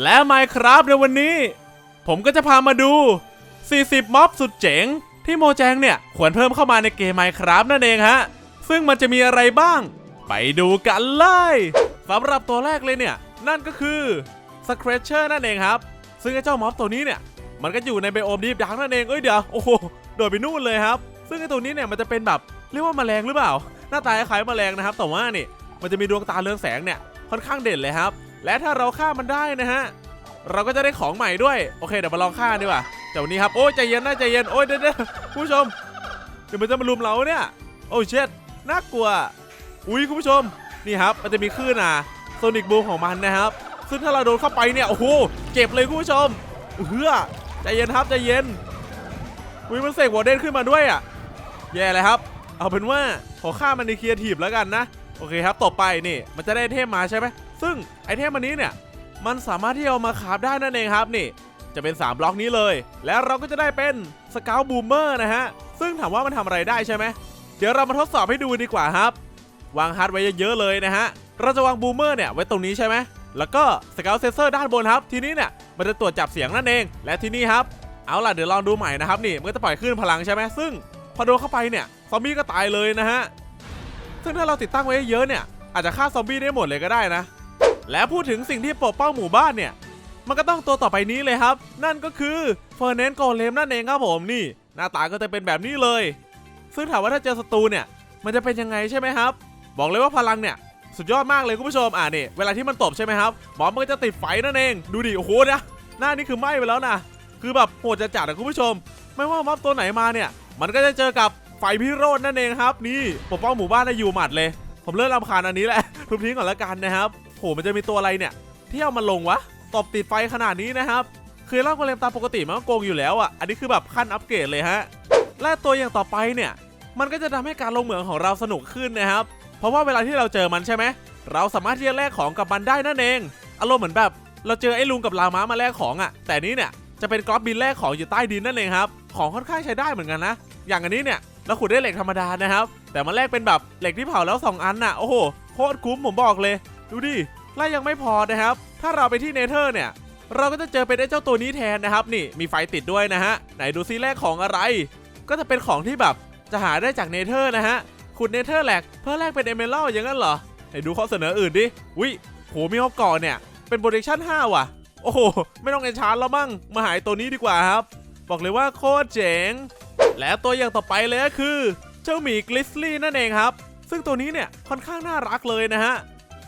และ Minecraft ในวันนี้ ผมก็จะพามาดู 40 ม็อบสุดเจ๋ง ที่โมแจงเนี่ย ควรเพิ่มเข้ามาในเกม Minecraft นั่นเองฮะ ซึ่งมันจะมีอะไรบ้าง ไปดูกันเลยสำหรับตัวแรกเลยเนี่ย นั่นก็คือ Scratcher นั่นเองครับ ซึ่งไอ้เจ้าม็อบตัวนี้เนี่ย มันก็อยู่ในไบโอมดีฟดังนั่นเอง เอ้ยเดี๋ยว โอ้โห โดดไปนู่นเลยครับ ซึ่งไอ้ตัวนี้เนี่ยมันจะเป็นแบบเรียกว่าแมลงหรือเปล่า หน้าตาคล้ายแมลงนะครับ แต่ว่านี่ มันจะมีดวงตาเรืองแสงเนี่ย ค่อนข้างเด่นเลยครับ และถ้าเราฆ่ามันได้นะฮะ เราก็จะได้ของใหม่ด้วย โอเคเดี๋ยวมาลองฆ่าดีกว่าเจ้านี้ครับ โอ้ใจเย็นนะใจเย็น โอ้ยเดี๋ยวเดี๋ยวคุณผู้ชม เดี๋ยวมันจะมาลุมเราเนี่ย โอ้เช็ดน่ากลัว อุ้ยคุณผู้ชม นี่ครับ มันจะมีคลื่นอะโซนิกบูมของมันนะครับ ซึ่งถ้าเราโดนเข้าไปเนี่ย โอ้โห เจ็บเลยคุณผู้ชมเฮือใจเย็นครับใจเย็น อุ้ยมันเสกวอร์เดนขึ้นมาด้วยอะ แย่เลยครับ เอาเป็นว่าขอฆ่ามันในครีเอทีฟแล้วกันนะ โอเคครับต่อไปนี่มันจะได้ไอเทมมาใช่ไหมซึ่งไอเทมอันนี้เนี่ยมันสามารถที่จะเอามาคราฟได้นั่นเองครับนี่ จะเป็น 3 บล็อกนี้เลย แล้วเราก็จะได้เป็นสเกลบูมเมอร์นะฮะซึ่งถามว่ามันทำอะไรได้ใช่ไหมเดี๋ยวเรามาทดสอบให้ดูดีกว่าครับ วางฮาร์ดไว้เยอะๆเลยนะฮะเราจะวางบูมเมอร์เนี่ยไว้ตรงนี้ใช่ไหมแล้วก็สเกลเซนเซอร์ด้านบนครับทีนี้เนี่ยมันจะตรวจจับเสียงนั่นเอง และทีนี้ครับเอาล่ะเดี๋ยวลองดูใหม่นะครับนี่มันก็จะปล่อยคลื่นพลังใช่ไหมซึ่งพอโดนเข้าไปเนี่ยซอมบี้ก็ตายเลยนะฮะ ซึ่งถ้าเราติดตั้งไว้เยอะเนี่ยอาจจะฆ่าซอมบี้ได้หมดเลยก็ได้นะ และพูดถึงสิ่งที่ปกป้องหมู่บ้านเนี่ย มันก็ต้องตัวต่อไปนี้เลยครับ นั่นก็คือเฟอร์เนนโกเลมนั่นเองครับผมนี่ หน้าตาก็จะเป็นแบบนี้เลย ซึ่งถามว่าถ้าเจอศัตรูเนี่ย มันจะเป็นยังไงใช่ไหมครับ บอกเลยว่าพลังเนี่ยสุดยอดมากเลยคุณผู้ชมอ่านี่เวลาที่มันตบใช่ไหมครับหมอมันก็จะติดไฟนั่นเอง ดูดิโอ้โหนะหน้านี่คือไหม้ไปแล้วนะคือแบบโหดจะจัดอะคุณผู้ชม ไม่ว่าม็อบตัวไหนมาเนี่ย มันก็จะเจอกับ ไฟพิโรธนั่นเองครับนี่ปกป้องหมู่บ้านได้อยู่หมัดเลย ผมเริ่มรำคาญอันนี้แหละทุบทิ้งก่อนละกันนะครับโหมันจะมีตัวอะไรเนี่ยที่เอามาลงวะตบติดไฟขนาดนี้นะครับคือเล่าโกเลมตามปกติมันก็โกงอยู่แล้วอะอันนี้คือแบบขั้นอัปเกรดเลยฮะและตัวอย่างต่อไปเนี่ย มันก็จะทำให้การลงเหมืองของเราสนุกขึ้นนะครับ เพราะว่าเวลาที่เราเจอมันใช่ไหมเราสามารถที่จะแลกของกับมันได้นั่นเอง อารมณ์เหมือนแบบ เราเจอไอ้ลุงกับลาม้ามาแลกของอะ แต่นี้เนี่ยจะเป็นกรอบบินแลกของอยู่ใต้ดินนั่นเองครับ ของค่อนข้างใช้ได้เหมือนกันนะ อย่างอันนี้เนี่ย เราขุดได้เหล็กธรรมดานะครับ แต่มันแลกเป็นแบบเหล็กที่เผาแล้ว 2 อันน่ะ โอ้โห โคตรคุ้มผมบอกเลย ดูดิไล่ยังไม่พอนะครับ ถ้าเราไปที่เนเธอร์เนี่ย เราก็จะเจอเป็นไอ้เจ้าตัวนี้แทนนะครับ นี่มีไฟติดด้วยนะฮะ ไหนดูซิแลกของอะไร ก็จะเป็นของที่แบบจะหาได้จากเนเธอร์นะฮะ ขุดเนเธอร์แหลกเพื่อแลกเป็นเอเมอรัลอย่างนั้นเหรอ ไหนดูข้อเสนออื่นดิ วิโหมีฮอกก่อนเนี่ย เป็นโปรดักชั่น5ว่ะ โอ้โห ไม่ต้องเอนชาร์แล้วมั่ง มาหายตัวนี้ดีกว่าครับ บอกเลยว่าโคตรเจ๋ง และตัวอย่างต่อไปเลยก็คือ เจ้าหมีกลิสลี่นั่นเองครับ ซึ่งตัวนี้เนี่ยค่อนข้างน่ารักเลยนะฮะ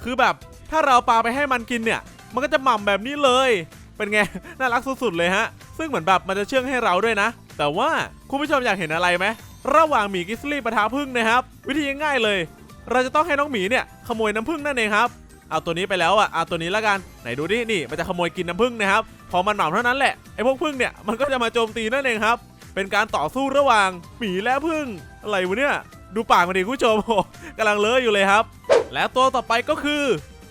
คือแบบถ้าเราปาไปให้มันกินเนี่ย มันก็จะหม่ำแบบนี้เลย เป็นไง น่ารักสุดๆเลยฮะ ซึ่งเหมือนแบบมันจะเชื่องให้เราด้วยนะ แต่ว่าคุณผู้ชมอยากเห็นอะไรไหมระหว่างหมีกิสลี่ปะทะพึ่งนะครับ วิธีง่ายๆเลย เราจะต้องให้น้องหมีเนี่ยขโมยน้ำผึ้งนั่นเองครับเอาตัวนี้ไปแล้วอะเอาตัวนี้ละกันไหนดูดินี่มันจะขโมยกินน้ำผึ้งนะครับพอมันหม่ำเท่านั้นแหละไอ้พวกผึ้งเนี่ยมันก็จะมาโจมตีนั่นเองครับ เป็นการต่อสู้ระหว่างหมีและผึ้งอะไรวะเนี่ย ดูปากมันดิคุณผู้ชมโอ้กำลังเลอะอยู่เลยครับ และตัวต่อไปก็คือ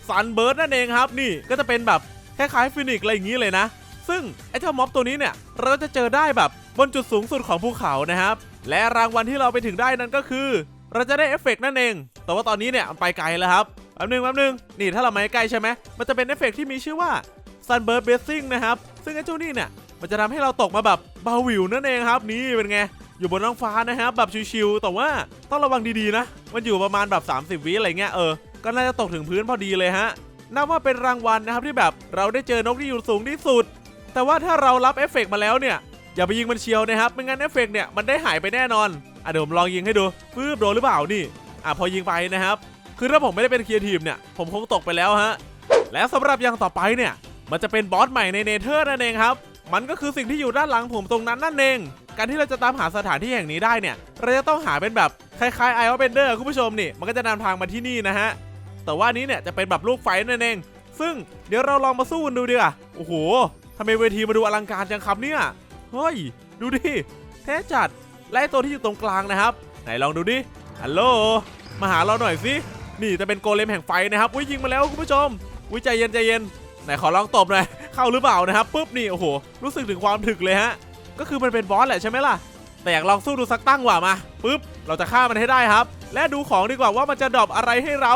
ซันเบิร์ดนั่นเองครับ นี่ก็จะเป็นแบบคล้ายๆฟินิกอะไรอย่างนี้เลยนะ ซึ่งไอ้เจ้าม็อบตัวนี้เนี่ยเราจะเจอได้แบบบนจุดสูงสุดของภูเขานะครับ และรางวัลที่เราไปถึงได้นั้นก็คือ เราจะได้เอฟเฟกต์นั่นเอง แต่ว่าตอนนี้เนี่ยไปไกลแล้วครับแป๊บนึงแป๊บนึงนี่ถ้าเรามาใกล้ใช่ไหมมันจะเป็นเอฟเฟกต์ที่มีชื่อว่า Sunbird Blessing นะครับ ซึ่งไอ้เจ้านี่เนี่ย มันจะทำให้เราตกมาแบบเบาหวิวนั่นเองครับ นี่เป็นไง อยู่บนท้องฟ้านะครับแบบชิวๆแต่ว่าต้องระวังดีๆนะ มันอยู่ประมาณแบบ 30 วิอะไรเงี้ยเออก็น่าจะตกถึงพื้นพอดีเลยฮะนับว่าเป็นรางวัลนะครับที่แบบเราได้เจอนกที่อยู่สูงที่สุด แต่ว่าถ้าเรารับเอฟเฟกต์มาแล้วเนี่ยอย่าไปยิงมันเชียวนะครับไม่งั้นเอฟเฟกต์เนี่ยมันได้หายไปแน่นอนอะเดี๋ยวผมลองยิงให้ดูปื๊บโดนหรือเปล่านี่อะพอยิงไปนะครับ คือถ้าผมไม่ได้เป็นครีเอทีฟเนี่ยผมคงตกไปแล้วฮะและสำหรับอย่างต่อไปเนี่ย มันจะเป็นบอสใหม่ในเนเธอร์นั่นเองครับ มันก็คือสิ่งที่อยู่ด้านหลังผมตรงนั้นนั่นเอง การที่เราจะตามหาสถานที่แห่งนี้ได้เนี่ย เราจะต้องหาเป็นแบบคล้ายๆไอออเบนเดอร์คุณผู้ชมนี่ มันก็จะนำทางมาที่นี่นะฮะ แต่ว่านี้เนี่ยจะเป็นแบบลูกไฟนั่นเอง ซึ่งเดี๋ยวเราลองมาสู้กันดูดีกว่าโอ้โหทำไมเวทีมาดูอลังการจังครับเนี่ย เฮ้ย ดูดิ แท้จัด และตัวที่อยู่ตรงกลางนะครับ ไหนลองดูดิ ฮัลโหล มาหาเราหน่อยสิ นี่จะเป็นโกเลมแห่งไฟนะครับ อุ้ยยิงมาแล้วคุณผู้ชม อุ้ยใจเย็นใจเย็น ไหนขอลองตบหน่อย เข้าหรือเปล่านะครับปุ๊บนี่โอ้โหรู้สึกถึงความถึกเลยฮะก็คือมันเป็นบอสแหละใช่ไหมล่ะ แต่อยากลองสู้ดูสักตั้งว่ามาปุ๊บเราจะฆ่ามันให้ได้ครับ และดูของดีกว่าว่ามันจะดรอปอะไรให้เรา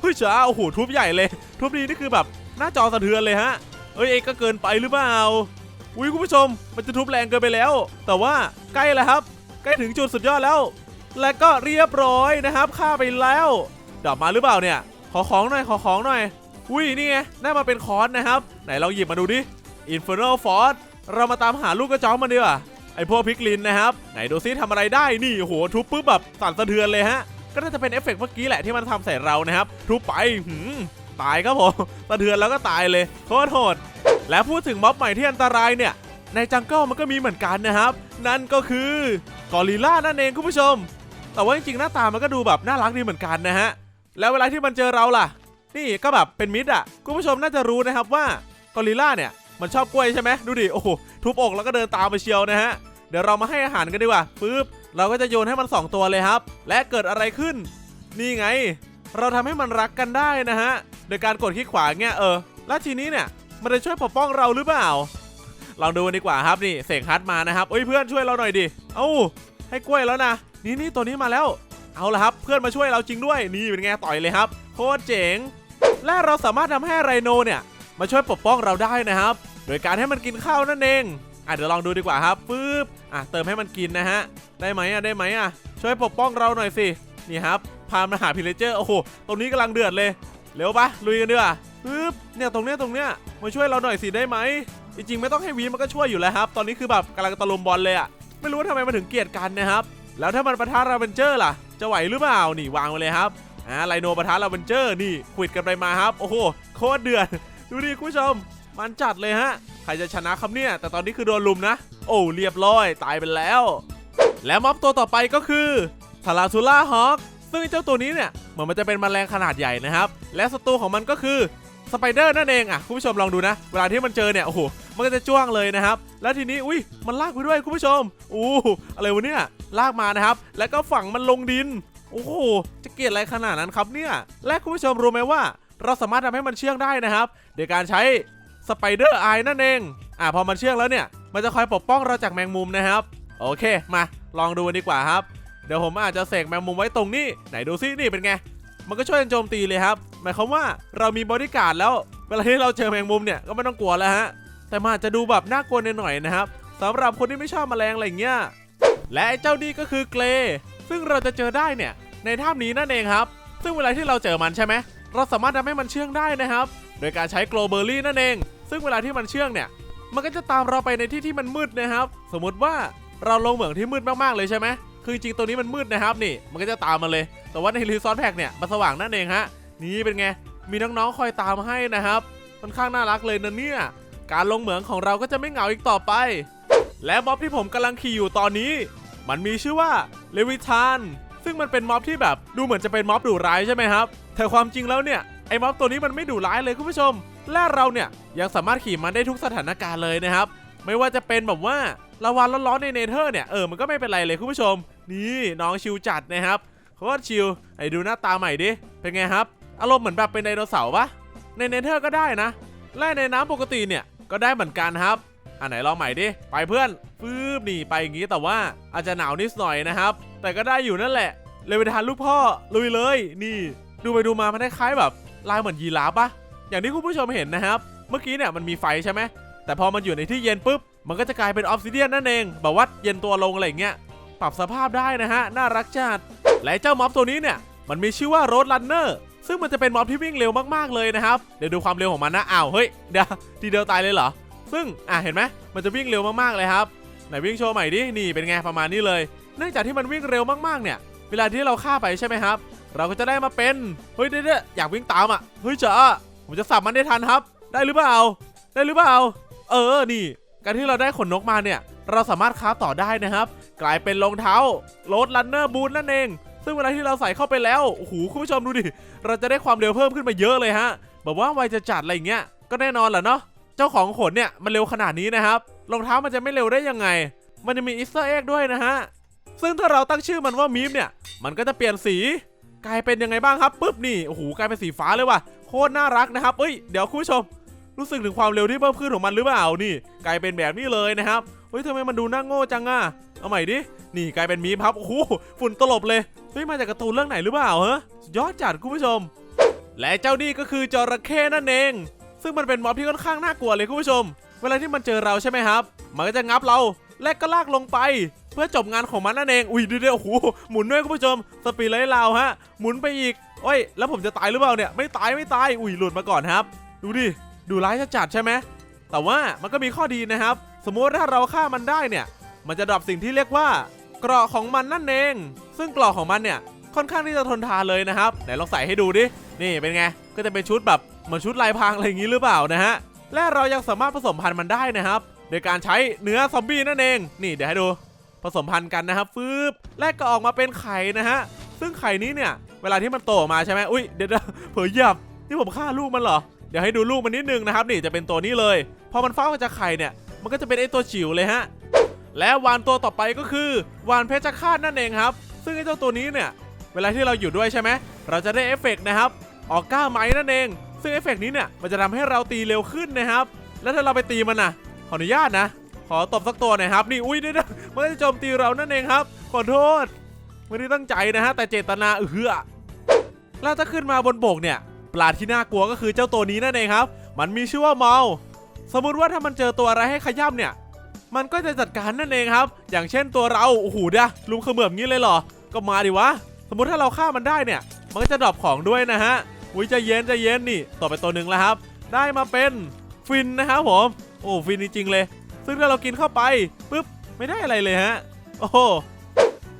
เฮ้ยจ้าโอ้โหทุบใหญ่เลย ทุบดีนี่คือแบบหน้าจอสะเทือนเลยฮะเเอ้ยเอ็กก็เกินไปหรือเปล่าอุ้ยคุณผู้ชม มันจะทุบแรงเกินไปแล้ว แต่ว่าใกล้แล้วครับ ใกล้ถึงจุดสุดยอดแล้ว และก็เรียบร้อยนะครับฆ่าไปแล้วดรอปมาหรือเปล่าเนี่ย ขอของหน่อยขอของหน่อย อุ้ยนี่ไงได้มาเป็นคอนนะครับ ไหนลองหยิบมาดูดิ Infernal Force เรามาตามหาลูกกระจอกมันดีกว่าไอพวกพิกลินนะครับ ไหนดูซิทำอะไรได้นี่โหทุบปุ๊บแบบสั่นสะเทือนเลยฮะ ก็น่าจะเป็นเอฟเฟกต์เมื่อกี้แหละที่มันทำใส่เรานะครับ ทุบไปหืมตายครับผมสะเทือนแล้วก็ตายเลยโคตรโหดและพูดถึงม็อบใหม่ที่อันตรายเนี่ย ในจังเกิลมันก็มีเหมือนกันนะครับ นั่นก็คือกอริลล่านั่นเองคุณผู้ชม แต่ว่าจริงๆหน้าตามันก็ดูแบบน่ารักดีเหมือนกันนะฮะแล้วเวลาที่มันเจอเราล่ะ นี่ก็แบบเป็นมิตรอะคุณผู้ชมน่าจะรู้นะครับว่ากอริลล่าเนี่ยมันชอบกล้วยใช่ไหมดูดิโอ้โหทุบอกแล้วก็เดินตามไปเชียวนะฮะเดี๋ยวเรามาให้อาหารกันดีกว่าปึ๊บเราก็จะโยนให้มัน 2 ตัวเลยครับ และเกิดอะไรขึ้น นี่ไง เราทำให้มันรักกันได้นะฮะโดยการกดคลิกขวาเงี้ยเออแล้วทีนี้เนี่ยมันจะช่วยปกป้องเราหรือเปล่าลองดูดีกว่าครับนี่เสกฮัทมานะครับเอ้ยเพื่อนช่วยเราหน่อยดิเอ้าให้กล้วยแล้วนะนี่นี่ตัวนี้มาแล้ว เอาละครับ เพื่อนมาช่วยเราจริงด้วยนี่เป็นไงต่อยเลยครับ โคตรเจ๋ง และเราสามารถทำให้ไรโนเนี่ยมาช่วยปกป้องเราได้นะครับ โดยการให้มันกินข้าวนั่นเองอะเดี๋ยวลองดูดีกว่าครับปึ๊บอะเติมให้มันกินนะฮะ ได้ไหมอะได้ไหมอะช่วยปกป้องเราหน่อยสิ นี่ครับ พามาหาพิเลเจอร์โอ้โหตรงนี้กำลังเดือดเลย เร็วปะลุยกันดีกว่าปึ๊บเนี่ยตรงเนี้ยตรงเนี้ยมาช่วยเราหน่อยสิได้ไหมจริงๆไม่ต้องให้วีมันก็ช่วยอยู่แล้วครับ ตอนนี้คือแบบกำลังตะลุมบอลเลยอะไม่รู้ว่าทำไมมันถึงเกลียดกันนะครับแล้วถ้ามันประทะราเวนเจอร์ล่ะจะไหวหรือเปล่านี่วางไว้เลยครับ อ่าไลโนปะทะราเวนเจอร์นี่ขวิดกันไปมาครับ โอ้โห โคตรเดือด ดูดิคุณผู้ชม มันจัดเลยฮะ ใครจะชนะครับเนี่ย แต่ตอนนี้คือโดนลุมนะ โอ้เรียบร้อย ตายไปแล้ว และม็อบตัวต่อไปก็คือทาราทูล่าฮอคซึ่งเจ้าตัวนี้เนี่ยเหมือนมันจะเป็นแมลงขนาดใหญ่นะครับ และศัตรูของมันก็คือสไปเดอร์นั่นเองอะคุณผู้ชมลองดูนะ เวลาที่มันเจอเนี่ยโอ้โหมันก็จะจ้วงเลยนะครับ แล้วทีนี้อุ้ยมันลากไปด้วยคุณผู้ชมอู้อะไรวะเนี่ยลากมานะครับ แล้วก็ฝังมันลงดิน โอ้โห จะเกลียดอะไรขนาดนั้นครับเนี่ย และคุณผู้ชมรู้ไหมว่า เราสามารถทำให้มันเชื่องได้นะครับโดยการใช้สไปเดอร์ไอนั่นเอง อะพอมันเชื่องแล้วเนี่ย มันจะคอยปกป้องเราจากแมงมุมนะครับ โอเค มาลองดูกันดีกว่าครับ เดี๋ยวผมอาจจะเสกแมงมุมไว้ตรงนี้ ไหนดูซินี่เป็นไง มันก็ช่วยกันโจมตีเลยครับ หมายความว่าเรามีบอดี้การ์ดแล้ว เวลาที่เราเจอแมงมุมเนี่ยก็ไม่ต้องกลัวแล้วฮะ แต่มันอาจจะดูแบบน่ากลัวหน่อยนะครับสำหรับคนที่ไม่ชอบแมลงอะไรอย่างเงี้ย และเจ้านี่ก็คือเกร ซึ่งเราจะเจอได้เนี่ยในถ้ำนี้นั่นเองครับ ซึ่งเวลาที่เราเจอมันใช่ไหมเราสามารถทำให้มันเชื่องได้นะครับ โดยการใช้โกลเบอรี่นั่นเอง ซึ่งเวลาที่มันเชื่องเนี่ย มันก็จะตามเราไปในที่ที่มันมืดนะครับ สมมุติว่าเราลงเหมืองที่มืดมากๆเลยใช่ไหมคือจริงตัวนี้มันมืดนะครับนี่ มันก็จะตามมาเลย แต่ว่าในรีซอสแพ็กเนี่ยมันสว่างนั่นเองฮะ นี่เป็นไง มีน้องๆคอยตามให้นะครับค่อนข้างน่ารักเลยนะเนี่ย การลงเหมืองของเราก็จะไม่เหงาอีกต่อไป และม็อบที่ผมกำลังขี่อยู่ตอนนี้ มันมีชื่อว่าเลวิทานซึ่งมันเป็นม็อบที่แบบดูเหมือนจะเป็นม็อบดุร้ายใช่ไหมครับแต่ความจริงแล้วเนี่ยไอ้ม็อบตัวนี้มันไม่ดุร้ายเลยคุณผู้ชม และเราเนี่ยยังสามารถขี่มันได้ทุกสถานการณ์เลยนะครับ ไม่ว่าจะเป็นแบบว่าละวันร้อนๆในเนเธอร์เนี่ยเออมันก็ไม่เป็นไรเลยคุณผู้ชม นี่น้องชิวจัดนะครับโคตรชิวไอ้ดูหน้าตาใหม่ดิเป็นไงครับ อารมณ์เหมือนแบบเป็นไดโนเสาร์ปะในเนเธอร์ก็ได้นะและในน้ำปกติเนี่ยก็ได้เหมือนกันครับ อันไหนลองใหม่ดิ ไปเพื่อนฟืบนี่ไปอย่างงี้แต่ว่าอาจจะหนาวนิดหน่อยนะครับ แต่ก็ได้อยู่นั่นแหละ เลยไปทานลูกพ่อลุยเลย นี่ ดูไปดูมามันคล้ายๆแบบลายเหมือนยีราฟปะอย่างที่คุณผู้ชมเห็นนะครับ เมื่อกี้เนี่ยมันมีไฟใช่ไหมแต่พอมันอยู่ในที่เย็นปุ๊บ มันก็จะกลายเป็นออฟซิเดียนนั่นเอง แบบว่าเย็นตัวลงอะไรเงี้ย ปรับสภาพได้นะฮะ น่ารักจัด และเจ้าม็อบตัวนี้เนี่ย มันมีชื่อว่าโรดลันเนอร์ ซึ่งมันจะเป็นม็อบที่วิ่งเร็วมากๆเลยนะครับ เดี๋ยวดูความเร็วของมันนะ อ้าว เฮ้ย เดี๋ยวทีเดียวตายเลยเหรอ ซึ่งอะเห็นไหมมันจะวิ่งเร็วมากๆเลยครับไหนวิ่งโชว์ใหม่ดินี่เป็นไงประมาณนี้เลย เนื่องจากที่มันวิ่งเร็วมากๆเนี่ย เวลาที่เราฆ่าไปใช่ไหมครับ เราก็จะได้มาเป็นเฮ้ยเดี๋ยวๆอยากวิ่งตามอะเฮ้ยจ๋าผมจะสับมันได้ทันครับ ได้หรือเปล่าได้หรือเปล่าเออนี่ การที่เราได้ขนนกมาเนี่ย เราสามารถค้าต่อได้นะครับ กลายเป็นรองเท้าโรดลันเนอร์บูนนั่นเอง ซึ่งเวลาที่เราใส่เข้าไปแล้วโอ้โหคุณผู้ชมดูดิเราจะได้ความเร็วเพิ่มขึ้นมาเยอะเลยฮะแบบว่าไวจะจัดอะไรอย่างเงี้ยก็แน่นอนแหละเนาะ เจ้าของขนเนี่ยมันเร็วขนาดนี้นะครับรองเท้ามันจะไม่เร็วได้ยังไง มันจะมีอีสเตอร์เอ็กด้วยนะฮะซึ่งถ้าเราตั้งชื่อมันว่ามีมเนี่ย มันก็จะเปลี่ยนสี กลายเป็นยังไงบ้างครับปุ๊บนี่โอ้โหกลายเป็นสีฟ้าเลยว่ะโคตรน่ารักนะครับเอ้ยเดี๋ยวคุณผู้ชม รู้สึกถึงความเร็วที่เพิ่มขึ้นของมันหรือเปล่านี่ กลายเป็นแบบนี้เลยนะครับเฮ้ยทำไมมันดูน่าโง่จังอะเอาใหม่ดินี่กลายเป็นมีมครับโอ้โหฝุ่นตลบเลยเฮ้ยมาจากการ์ตูนเรื่องไหนหรือเปล่าฮะยอดจัดคุณผู้ชม และเจ้านี่ก็คือจระเข้นั่นเอง ซึ่งมันเป็นม็อบที่ค่อนข้างน่ากลัวเลยคุณผู้ชม เวลาที่มันเจอเราใช่ไหมครับ มันก็จะงับเราและก็ลากลงไป เพื่อจบงานของมันนั่นเอง อุ้ยดูดิโอ้โหหมุนด้วยคุณผู้ชม สปีดไล่ลาวฮะ หมุนไปอีกโอ้ย แล้วผมจะตายหรือเปล่าเนี่ย ไม่ตายไม่ตาย อุ้ยหลุดมาก่อนครับ ดูดิ ดูร้ายจะจัดใช่ไหม แต่ว่ามันก็มีข้อดีนะครับ สมมติถ้าเราฆ่ามันได้เนี่ย มันจะดรอปสิ่งที่เรียกว่าเกราะของมันนั่นเอง ซึ่งเกราะของมันเนี่ย ค่อนข้างที่จะทนทานเลยนะครับ ไหนลองใส่ให้ดูดิ นี่เป็นไง ก็จะเป็นชุดแบบ เหมือนชุดลายพรางอะไรอย่างนี้หรือเปล่านะฮะ และเรายังสามารถผสมพันธุ์มันได้นะครับ โดยการใช้เนื้อซอมบี้นั่นเอง นี่เดี๋ยวให้ดู ผสมพันธุ์กันนะครับฟืบแรกก็ออกมาเป็นไข่นะฮะ ซึ่งไข่นี้เนี่ย เวลาที่มันโตออกมาใช่ไหมอุ้ยเดี๋ยวเผยหยับนี่ผมฆ่าลูกมันเหรอ เดี๋ยวให้ดูลูกมันนิดนึงนะครับ นี่จะเป็นตัวนี้เลย พอมันฟ้าออกจากไข่เนี่ย มันก็จะเป็นไอตัวจิ๋วเลยฮะ และวานตัวต่อไปก็คือวานเพชรฆาตนั่นเองครับ ซึ่งไอเจ้าตัวนี้เนี่ย เวลาที่เราอยู่ด้วยใช่ไหมเราจะได้เอฟเฟกนะครับออกก้าไม้นั่นเอง ซึ่งเอฟเฟกต์นี้เนี่ยมันจะทำให้เราตีเร็วขึ้นนะครับ แล้วถ้าเราไปตีมันนะขออนุญาตนะ ขอตบสักตัวหน่อยครับ นี่อุ้ยเดี๋ยวๆมันจะโจมตีเรานั่นเองครับ ขอโทษไม่ได้ตั้งใจนะฮะแต่เจตนาเออแล้วถ้าขึ้นมาบนบกเนี่ยปลาที่น่ากลัวก็คือเจ้าตัวนี้นั่นเองครับ มันมีชื่อว่าเมา สมมุติว่าถ้ามันเจอตัวอะไรให้ขย้ำเนี่ย มันก็จะจัดการนั่นเองครับ อย่างเช่นตัวเรา โอ้โหเด้อลุมเขมือบงี้เลยเหรอ ก็มาดิวะ สมมุติถ้าเราฆ่ามันได้เนี่ย มันก็จะดรอปของด้วยนะฮะ อุ้ยใจะเย็นใจะเย็นนี่ต่อไปตัวหนึ่งแล้วครับ ได้มาเป็นฟินนะครับผม โอ้ฟินจริงๆเลย ซึ่งถ้าเรากินเข้าไปปุ๊บไม่ได้อะไรเลยฮะ โอ้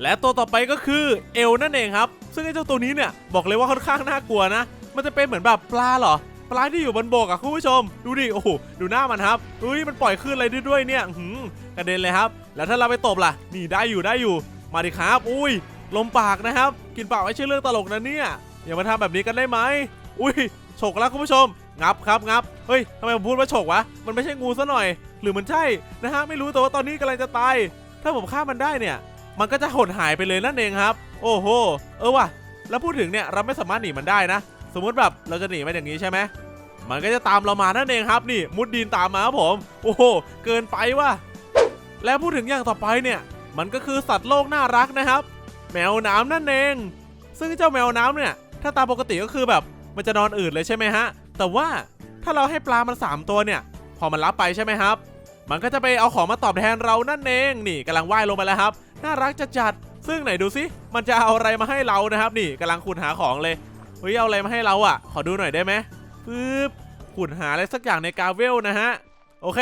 และตัวต่อไปก็คือเอลนั่นเองครับ ซึ่งไอ้เจ้าตัวนี้เนี่ยบอกเลยว่าค่อนข้างน่ากลัวนะ มันจะเป็นเหมือนแบบปลาเหรอ ปลาที่อยู่บนบกอะคุณผู้ชม ดูดิ โอ้โห ดูหน้ามันครับ อุ้ยมันปล่อยคลื่นอะไรด้วยเนี่ยหือกระเด็นเลยครับ แล้วถ้าเราไปตบล่ะ นี่ได้อยู่ได้อยู่ มาดิครับ อุ้ย ลมปากนะครับ กินปากไม่ใช่เรื่องตลกนะเนี่ย อย่ามาทำแบบนี้กันได้ไหมอุ้ยฉกแล้วคุณผู้ชม งับครับงับ เฮ้ยทำไมผมพูดว่าฉกวะ มันไม่ใช่งูซะหน่อย หรือมันใช่นะฮะ ไม่รู้แต่ว่าตอนนี้กำลังจะตาย ถ้าผมฆ่ามันได้เนี่ย มันก็จะหดหายไปเลยนั่นเองครับ โอ้โห เออว่ะ แล้วพูดถึงเนี่ยเราไม่สามารถหนีมันได้นะ สมมุติแบบเราจะหนีมันอย่างนี้ใช่ไหม มันก็จะตามเรามานั่นเองครับ นี่มุดดินตามมาครับผม โอ้โห เกินไปว่ะ แล้วพูดถึงอย่างต่อไปเนี่ย มันก็คือสัตว์โลกน่ารักนะครับ แมวน้ำนั่นเอง ซึ่งเจ้าแมวน้ำเนี่ย ถ้าตามปกติก็คือแบบมันจะนอนอืดเลยใช่ไหมฮะ แต่ว่าถ้าเราให้ปลามัน 3 ตัวเนี่ย พอมันรับไปใช่ไหมครับ มันก็จะไปเอาของมาตอบแทนเรานั่นเองนี่กำลังว่ายลงไปแล้วครับ น่ารักจะจัดซึ่งไหนดูสิมันจะเอาอะไรมาให้เรานะครับ นี่กำลังขุดหาของเลยเฮ้ยเอาอะไรมาให้เราอะ ขอดูหน่อยได้ไหมปึ๊บขุดหาอะไรสักอย่างในกาเวลนะฮะโอเค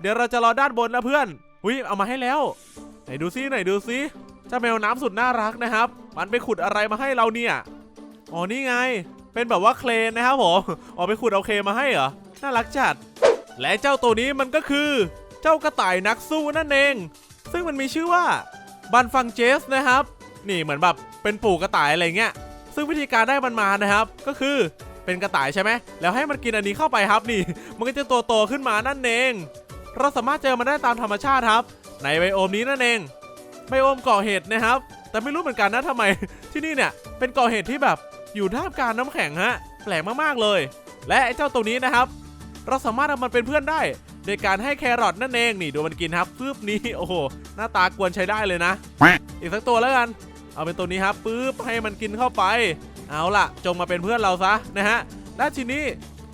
เดี๋ยวเราจะรอด้านบนนะเพื่อนอุ้ยเอามาให้แล้ว ไหนดูซิไหนดูซิเจ้าแมวน้ำสุดน่ารักนะครับ มันไปขุดอะไรมาให้เราเนี่ย อ๋อนี่ไง เป็นแบบว่าเคลนนะครับผมอ๋อไปขุดเอาเคลนมาให้เหรอ น่ารักจัด และเจ้าตัวนี้มันก็คือ เจ้ากระต่ายนักสู้นั่นเอง ซึ่งมันมีชื่อว่าบันฟังเจสนะครับ นี่เหมือนแบบเป็นปู่กระต่ายอะไรเงี้ย ซึ่งวิธีการได้มันมานะครับ ก็คือเป็นกระต่ายใช่ไหม แล้วให้มันกินอันนี้เข้าไปครับนี่ มันก็จะตัวโตขึ้นมานั่นเอง เราสามารถเจอมันได้ตามธรรมชาติครับ ในไบโอมนี้นั่นเอง ไบโอมก่อเห็ดนะครับ แต่ไม่รู้เหมือนกันนะทำไม ที่นี่เนี่ยเป็นก่อเห็ดที่แบบ อยู่ท่ามกลางน้ำแข็งฮะ แปลกมากๆเลย และไอ้เจ้าตัวนี้นะครับ เราสามารถเอามันเป็นเพื่อนได้โดยการให้แครอทนั่นเองนี่ดูมันกินครับปึ๊บนี้โอ้โหหน้าตากวนใช้ได้เลยนะ อีกสักตัวแล้วกัน เอาเป็นตัวนี้ครับปึ๊บให้มันกินเข้าไป เอาล่ะ จงมาเป็นเพื่อนเราซะนะฮะและทีนี้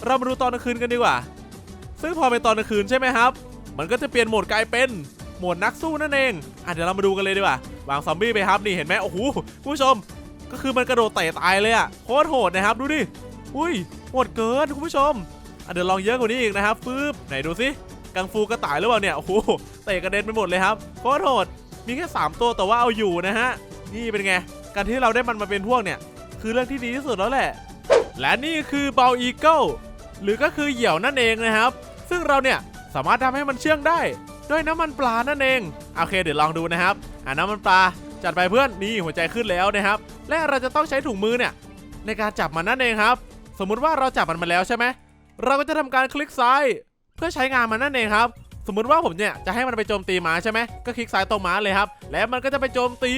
เรามาดูตอนกลางคืนกันดีกว่า ซึ่งพอเป็นตอนกลางคืนใช่ไหมครับ มันก็จะเปลี่ยนโหมดกลายเป็นโหมดนักสู้นั่นเองอะเดี๋ยวเรามาดูกันเลยดีกว่า วางซอมบี้ไปครับนี่เห็นไหมโอ้โหผู้ชม ก็คือมันกระโดดเตะตายเลยอะโคตรโหดนะครับดูดิอุ้ยโหดเกินคุณผู้ชมอะเดี๋ยวลองเยอะกว่านี้อีกนะครับฟืบไหนดูสิกังฟูกระต่ายหรือเปล่าเนี่ยโอ้โหเตะกระเด็นไปหมดเลยครับโคตรโหดมีแค่ 3 ตัวแต่ว่าเอาอยู่นะฮะนี่เป็นไงการที่เราได้มันมาเป็นพวกเนี่ย คือเรื่องที่ดีที่สุดแล้วแหละ และนี่คือเบลอีเกิลหรือก็คือเหยี่ยวนั่นเองนะครับ ซึ่งเราเนี่ยสามารถทำให้มันเชื่องได้ ด้วยน้ำมันปลานั่นเองโอเคเดี๋ยวลองดูนะครับอ่าน้ำมันปลา จัดไปเพื่อนนี่หัวใจขึ้นแล้วนะครับ และเราจะต้องใช้ถุงมือเนี่ยในการจับมันนั่นเองครับ สมมุติว่าเราจับมันมาแล้วใช่ไหมเราก็จะทำการคลิกซ้ายเพื่อใช้งานมันนั่นเองครับ สมมุติว่าผมเนี่ยจะให้มันไปโจมตีหมาใช่ไหมก็คลิกซ้ายตรงหมาเลยครับ แล้วมันก็จะไปโจมตี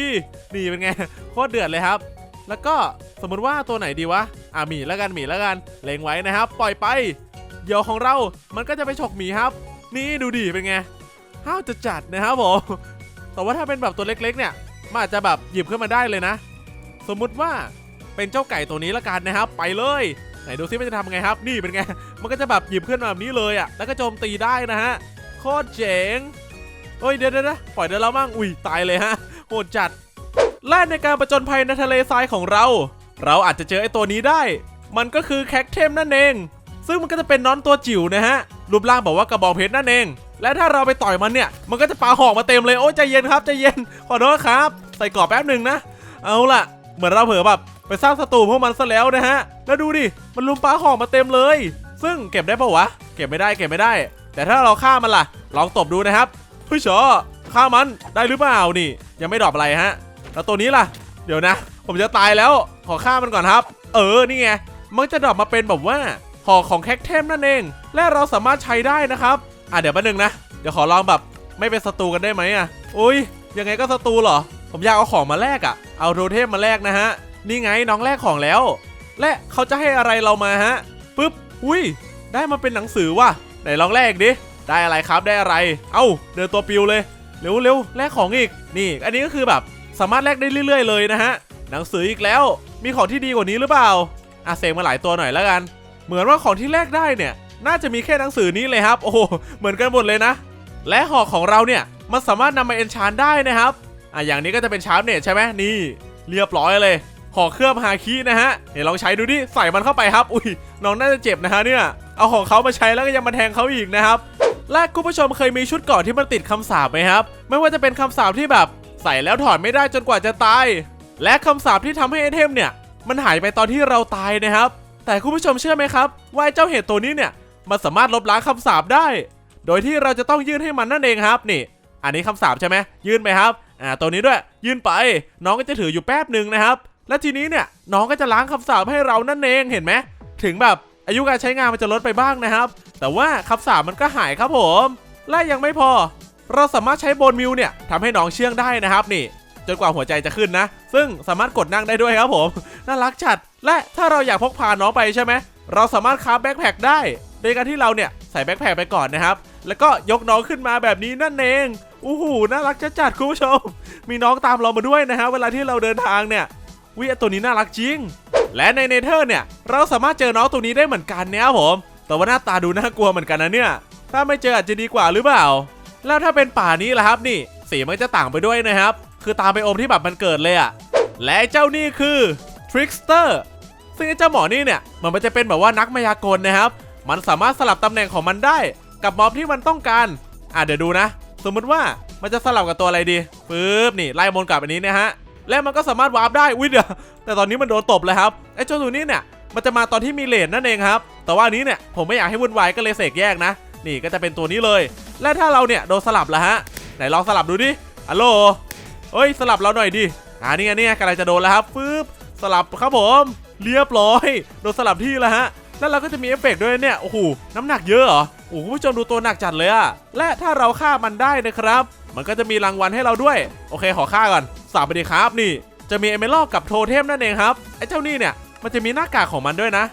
นี่เป็นไงโคตรเดือดเลยครับ แล้วก็สมมุติว่าตัวไหนดีวะอ่าหมีแล้วกันหมีแล้วกันเล็งไว้นะครับ ปล่อยไปเหยี่ยวของเรา มันก็จะไปฉกหมีครับ นี่ดูดิเป็นไงห้าวจะจัดนะครับผมแต่ว่าถ้าเป็นแบบตัวเล็กๆเนี่ย มันอาจจะแบบหยิบขึ้นมาได้เลยนะ สมมุติว่าเป็นเจ้าไก่ตัวนี้ละกันนะครับ ไปเลยไหนดูซิมันจะทำไงครับ นี่เป็นไง มันก็จะแบบหยิบขึ้นมาแบบนี้เลยอะแล้วก็โจมตีได้นะฮะ โคตรเจ๋งเฮ้ยเดี๋ยวเดปล่อยเดี๋ยวเรามั่ง อุ้ยตายเลยฮะ โหดจัด และในการประจนภัยในทะเลทรายของเรา เราอาจจะเจอไอ้ตัวนี้ได้ มันก็คือแคคเทมนั่นเอง ซึ่งมันก็จะเป็นน้อนตัวจิ๋วนะฮะ รูปร่างบอกว่ากระบองเพชรนั่นเอง และถ้าเราไปต่อยมันเนี่ย มันก็จะปาหอกมาเต็มเลย โอ้ใจเย็นครับใจเย็น ขอโทษครับ ใส่กรอบแป๊บหนึ่งนะ เอาล่ะ เหมือนเราเผลอแบบไปสร้างศัตรูพวกมันซะแล้วนะฮะ แล้วดูดิ มันลุมปาหอกมาเต็มเลย ซึ่งเก็บได้ปะวะ เก็บไม่ได้เก็บไม่ได้ แต่ถ้าเราฆ่ามันล่ะ ลองตบดูนะครับเฮ้ยชอฆ่ามันได้หรือเปล่านี่ ยังไม่ดรอปอะไรฮะ แล้วตัวนี้ล่ะ เดี๋ยวนะ ผมจะตายแล้ว ขอฆ่ามันก่อนครับ เออ นี่ไง มันจะดรอปมาเป็นแบบว่าห่อของแคคเทมนั่นเอง และเราสามารถใช้ได้นะครับ อะเดี๋ยวแป๊บนึงนะ เดี๋ยวขอลองแบบไม่เป็นศัตรูกันได้ไหมอะ อุ้ยยังไงก็ศัตรูเหรอ ผมอยากเอาของมาแลกอะ เอาโทเทมมาแลกนะฮะ นี่ไงน้องแลกของแล้ว และเขาจะให้อะไรเรามาฮะปึ๊บ อุ้ย ได้มาเป็นหนังสือว่ะ ไหนลองแลกดิ ได้อะไรครับ ได้อะไร เอ้า เดินตัวปิวเลย เร็วเร็วแลกของอีก นี่ อันนี้ก็คือแบบสามารถแลกได้เรื่อย ๆ เลยนะฮะ หนังสืออีกแล้ว มีของที่ดีกว่านี้หรือเปล่า อะเสกมาหลายตัวหน่อยแล้วกัน เหมือนว่าของที่แลกได้เนี่ย น่าจะมีแค่หนังสือนี้เลยครับ โอ้โหเหมือนกันหมดเลยนะ และหอกของเราเนี่ยมันสามารถนำมาเอนชานได้นะครับอะอย่างนี้ก็จะเป็นชาร์ปเนตใช่ไหมนี่ เรียบร้อยเลยหอกเคลือบฮาคินะฮะเดี๋ยวลองใช้ดูดิใส่มันเข้าไปครับ อุ้ยน้องน่าจะเจ็บนะฮะเนี่ยเอาของเขามาใช้แล้วก็ยังมาแทงเขาอีกนะครับและคุณผู้ชมเคยมีชุดเกราะที่มันติดคำสาปไหมครับ ไม่ว่าจะเป็นคำสาปที่แบบใส่แล้วถอดไม่ได้จนกว่าจะตาย และคำสาปที่ทำให้ไอเทมเนี่ย มันหายไปตอนที่เราตายนะครับ แต่คุณผู้ชมเชื่อไหมครับว่าเจ้าเห็ดตัวนี้เนี่ย มันสามารถลบล้างคำสาปได้ โดยที่เราจะต้องยื่นให้มันนั่นเองครับนี่ อันนี้คำสาปใช่ไหมยื่นไปครับอ่าตัวนี้ด้วย ยื่นไป น้องก็จะถืออยู่แป๊บหนึ่งนะครับ และทีนี้เนี่ยน้องก็จะล้างคำสาปให้เรานั่นเองเห็นไหมถึงแบบอายุการใช้งานมันจะลดไปบ้างนะครับ แต่ว่าคำสาปมันก็หายครับผม และยังไม่พอ เราสามารถใช้โบนมิวเนี่ยทำให้น้องเชื่องได้นะครับนี่จนกว่าหัวใจจะขึ้นนะ ซึ่งสามารถกดนั่งได้ด้วยครับผม น่ารักจัด และถ้าเราอยากพกพาน้องไปใช่ไหม เราสามารถคาฟแบ็คแพคได้ โดยการที่เราเนี่ยใส่แบ็คแพคไปก่อนนะครับ แล้วก็ยกน้องขึ้นมาแบบนี้นั่นเองอู้หูน่ารักจัดจัดคุณผู้ชม มีน้องตามเรามาด้วยนะฮะเวลาที่เราเดินทางเนี่ยวิตัวนี้น่ารักจริง และในเนเธอร์เนี่ย เราสามารถเจอน้องตัวนี้ได้เหมือนกันเนี่ยครับผม แต่ว่าหน้าตาดูน่ากลัวเหมือนกันนะเนี่ย ถ้าไม่เจออาจจะดีกว่าหรือเปล่า แล้วถ้าเป็นป่านี้ล่ะครับนี่ สีมันจะต่างไปด้วยนะครับ คือตามไปอมที่แบบมันเกิดเลยอะและเจ้านี่คือ Trickster ซึ่งเจ้าหมอนี่เนี่ยมันจะเป็นแบบว่านักมายากลนะครับ มันสามารถสลับตำแหน่งของมันได้ กับม็อบที่มันต้องการ อะเดี๋ยวดูนะ สมมุติว่ามันจะสลับกับตัวอะไรดีปึ๊บนี่ไล่มนกลับอันนี้นะฮะและมันก็สามารถวาร์ปได้อุ้ยเดี๋ยวแต่ตอนนี้มันโดนตบเลยครับไอ้เจ้าตัวนี้เนี่ยมันจะมาตอนที่มีเลนนั่นเองครับ แต่ว่านี้เนี่ยผมไม่อยากให้วุ่นวายก็เลยเสกแยกนะ นี่ก็จะเป็นตัวนี้เลย และถ้าเราเนี่ยโดนสลับและฮะไหนลองสลับดูดิฮัลโหลเฮ้ยสลับเราหน่อยดิอ่านี่ไงนี่ไงกำลังจะโดนแล้วครับฟืบสลับครับผม เรียบร้อย โดนสลับที่แล้วฮะ แล้วเราก็จะมีเอฟเฟกต์ด้วยเนี่ยโอ้โหน้ำหนักเยอะเหรอโอ้โหคุณผู้ชมดูตัวหนักจัดเลยอะและถ้าเราฆ่ามันได้นะครับ มันก็จะมีรางวัลให้เราด้วย โอเคขอฆ่าก่อนสาบไปดีครับนี่ จะมีเอเมอรัลกับโทเทมนั่นเองครับไอ้เจ้านี่เนี่ยมันจะมีหน้ากากของมันด้วยนะ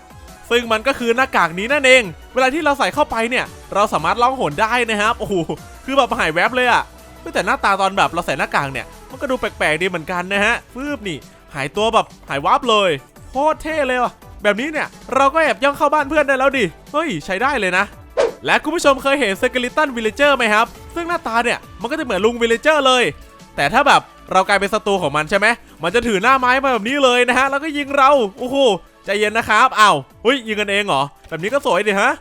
ซึ่งมันก็คือหน้ากากนี้นั่นเอง เวลาที่เราใส่เข้าไปเนี่ย เราสามารถล่องหนได้นะครับโอ้โหคือแบบหายแวบเลยอะเฮ้ยแต่หน้าตาตอนแบบเราใส่หน้ากากเนี่ยมันก็ดูแปลกๆดีเหมือนกันนะฮะฟืบนี่ หายตัวแบบหายวับเลยโคตรเท่เลยว่ะ แบบนี้เนี่ย เราก็แอบย่องเข้าบ้านเพื่อนได้แล้วดิ เฮ้ย ใช้ได้เลยนะ และคุณผู้ชมเคยเห็น Skeleton Villager ไหมครับ ซึ่งหน้าตาเนี่ย มันก็จะเหมือนลุง Villager เลย แต่ถ้าแบบเรากลายเป็นศัตรูของมันใช่ไหม มันจะถือหน้าไม้มาแบบนี้เลยนะฮะ แล้วก็ยิงเรา โอ้โห ใจเย็นนะครับอ้าวเฮ้ย ยิงกันเองเหรอ แบบนี้ก็สวยดิฮะ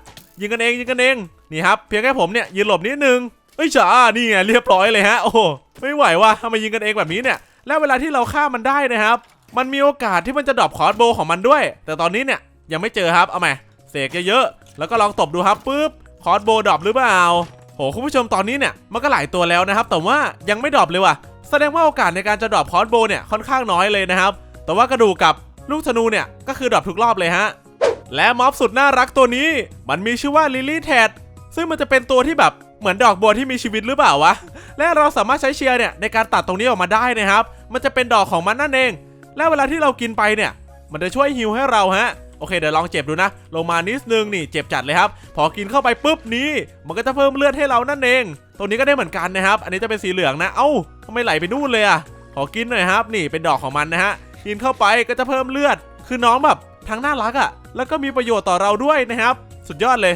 ยิงกันเอง ยิงกันเอง นี่ครับ เพียงแค่ผมเนี่ยยืนหลบนิดนึงเฮ้ยจ๋านี่ไงเรียบร้อยเลยฮะ โอ้ไม่ไหวว่ะทำไมยิงกันเองแบบนี้เนี่ย แล้วเวลาที่เราฆ่ามันได้นะครับ มันมีโอกาสที่มันจะดรอปคอร์สโบของมันด้วย แต่ตอนนี้เนี่ยยังไม่เจอครับ เอาใหม่เสกเยอะๆแล้วก็ลองตบดูครับปุ๊บคอร์สโบดรอปหรือเปล่าโหคุณผู้ชมตอนนี้เนี่ยมันก็หลายตัวแล้วนะครับ แต่ว่ายังไม่ดรอปเลยว่ะแสดงว่าโอกาสในการจะดรอปคอร์สโบเนี่ยค่อนข้างน้อยเลยนะครับ แต่ว่ากระดูกกับลูกธนูเนี่ยก็คือดรอปทุกรอบเลยฮะและม็อบสุดน่ารักตัวนี้ มันมีชื่อว่าลิลี่แทดซึ่งมันจะเป็นตัวที่แบบเหมือนดอกบัวที่มีชีวิตหรือเปล่าวะและเราสามารถใช้เชียร์เนี่ยในการตัดตรงนี้ออกมาได้นะครับ มันจะเป็นดอกของมันนั่นเอง และเวลาที่เรากินไปเนี่ย มันจะช่วยฮิวให้เราฮะโอเคเดี๋ยวลองเจ็บดูนะลงมานิดนึงนี่เจ็บจัดเลยครับ พอกินเข้าไปปุ๊บนี้ มันก็จะเพิ่มเลือดให้เรานั่นเอง ตัวนี้ก็ได้เหมือนกันนะครับ อันนี้จะเป็นสีเหลืองนะ เอ้าทำไมไหลไปนู่นเลยอะขอกินหน่อยครับ นี่เป็นดอกของมันนะฮะกินเข้าไปก็จะเพิ่มเลือด คือน้องแบบทั้งน่ารักอะแล้วก็มีประโยชน์ต่อเราด้วยนะครับ สุดยอดเลย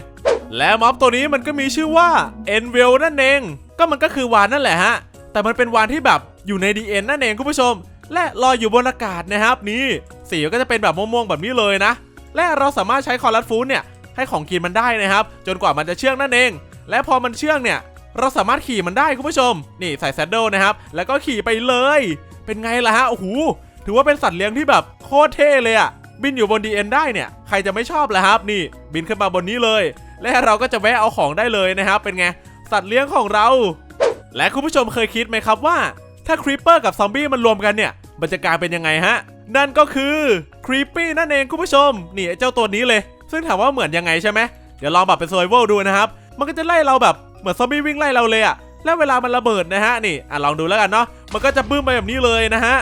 และม็อบตัวนี้มันก็มีชื่อว่า e n v e l นั่นเอง ก็มันก็คือวานนั่นแหละฮะแต่มันเป็นวานที่แบบอยู่ใน DN นั่นเองคุณผู้ชม และลอยอยู่บนอากาศนะครับนี่สีก็จะเป็นแบบม่วงๆแบบนี้เลยนะ และเราสามารถใช้คอรัสฟูดเนี่ยให้ของกินมันได้นะครับ จนกว่ามันจะเชื่องนั่นเอง และพอมันเชื่องเนี่ย เราสามารถขี่มันได้คุณผู้ชม นี่ใส่แซดเดิลนะครับ แล้วก็ขี่ไปเลย เป็นไงล่ะฮะโอ้โหถือว่าเป็นสัตว์เลี้ยงที่แบบโคตรเท่เลยอะบินอยู่บน DN ได้เนี่ยใครจะไม่ชอบล่ะครับนี่ บินขึ้นมาบนนี้เลย และเราก็จะแวะเอาของได้เลยนะครับ เป็นไงสัตว์เลี้ยงของเรา และคุณผู้ชมเคยคิดไหมครับว่า ถ้าครีปเปอร์กับซอมบี้มันรวมกันเนี่ยมันจะกลายเป็นยังไงฮะ นั่นก็คือครีปปี้นั่นเองคุณผู้ชม นี่ไอ้เจ้าตัวนี้เลย ซึ่งถามว่าเหมือนยังไงใช่ไหมเดี๋ยวลองแบบเป็นโซเวลดูนะครับ มันก็จะไล่เราแบบเหมือนซอมบี้วิ่งไล่เราเลยอะแล้วเวลามันระเบิดนะฮะนี่อะลองดูแล้วกันเนาะมันก็จะบึ้มไปแบบนี้เลยนะฮะ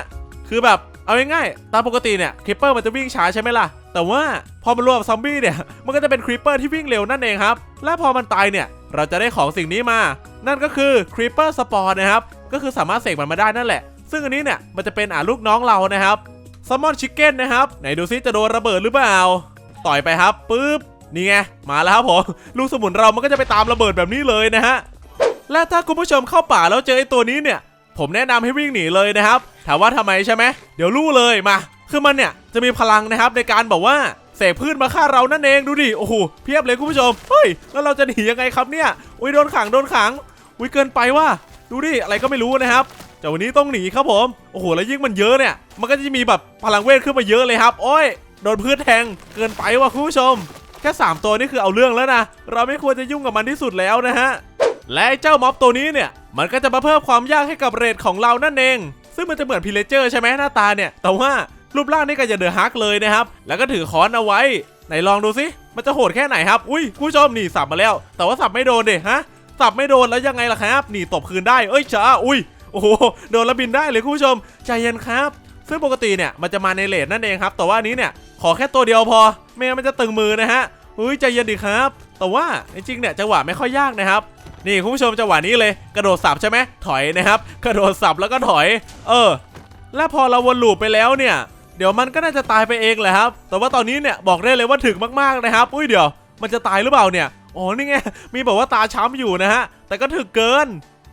คือแบบเอาง่ายๆตามปกติเนี่ยคริปเปอร์มันจะวิ่งช้าใช่ไหมล่ะ แต่ว่าพอมันรวมกับซอมบี้เนี่ยมันก็จะเป็นคริปเปอร์ที่วิ่งเร็วนั่นเองครับและพอมันตายเนี่ยเราจะได้ของสิ่งนี้มา นั่นก็คือคริปเปอร์สปอร์นะครับ ก็คือสามารถเสกมันมาได้นั่นแหละ ซึ่งอันนี้เนี่ยมันจะเป็นอ่าลูกน้องเรานะครับซัมมอนชิคเก้นนะครับไหนดูซิจะโดนระเบิดหรือเปล่าต่อยไปครับปุ๊บนี่ไงมาแล้วครับผมลูกสมุนเรามันก็จะไปตามระเบิดแบบนี้เลยนะฮะและถ้าคุณผู้ชมเข้าป่าแล้วเจอไอ้ตัวนี้เนี่ย ผมแนะนำให้วิ่งหนีเลยนะครับ ถามว่าทำไมใช่ไหมเดี๋ยวรู้เลยมา คือมันเนี่ยจะมีพลังนะครับในการบอกว่าเสกพืชมาฆ่าเรานั่นเองดูดิโอ้โหเพียบเลยคุณผู้ชมเฮ้ยแล้วเราจะหนียังไงครับเนี่ยอุ้ยโดนขังโดนขังอุ้ยเกินไปว่ะ ดูดิอะไรก็ไม่รู้นะครับแต่วันนี้ต้องหนีครับผมโอ้โหแล้วยิ่งมันเยอะเนี่ย มันก็จะมีแบบพลังเวทขึ้นมาเยอะเลยครับ โอ้ยโดนพืชแทงเกินไปว่ะคุณผู้ชม แค่3ตัวนี่คือเอาเรื่องแล้วนะเราไม่ควรจะยุ่งกับมันที่สุดแล้วนะฮะและเจ้าม็อบตัวนี้เนี่ย มันก็จะมาเพิ่มความยากให้กับเรทของเรานั่นเอง ซึ่งมันจะเหมือนพิเลเจอร์ใช่ไหมหน้าตาเนี่ย แต่ว่ารูปร่างนี่ก็จะเดือดฮักเลยนะครับ แล้วก็ถือค้อนเอาไว้ ไหนลองดูสิ มันจะโหดแค่ไหนครับ อุ้ยคุณผู้ชมนี่สับมาแล้ว แต่ว่าสับไม่โดนเด็ฮะ สับไม่โดนแล้วยังไงล่ะครับ นี่ตบคืนได้เอ้ยจ้าอุ้ยโอ้โหโดนแล้วบินได้เลยคุณผู้ชมใจเย็นครับ ซึ่งปกติเนี่ยมันจะมาในเลทนั่นเองครับ แต่ว่านี้เนี่ยขอแค่ตัวเดียวพอไม่งั้นมันจะตึงมือนะฮะอุ้ยใจเย็นดิครับ แต่ว่าจริงๆเนี่ยจังหวะไม่ค่อยยากนะครับนี่คุณผู้ชมจังหวะนี้เลยกระโดดสับใช่ไหมถอยนะครับ กระโดดสับแล้วก็ถอย เออ และพอเราวนลูปไปแล้วเนี่ย เดี๋ยวมันก็น่าจะตายไปเองแหละครับ แต่ว่าตอนนี้เนี่ยบอกได้เลยว่าถึกมากๆนะครับ อุ้ยเดี๋ยว มันจะตายหรือเปล่าเนี่ย อ๋อนี่ไงมีบอกว่าตาช้ำอยู่นะฮะแต่ก็ถึกเกิน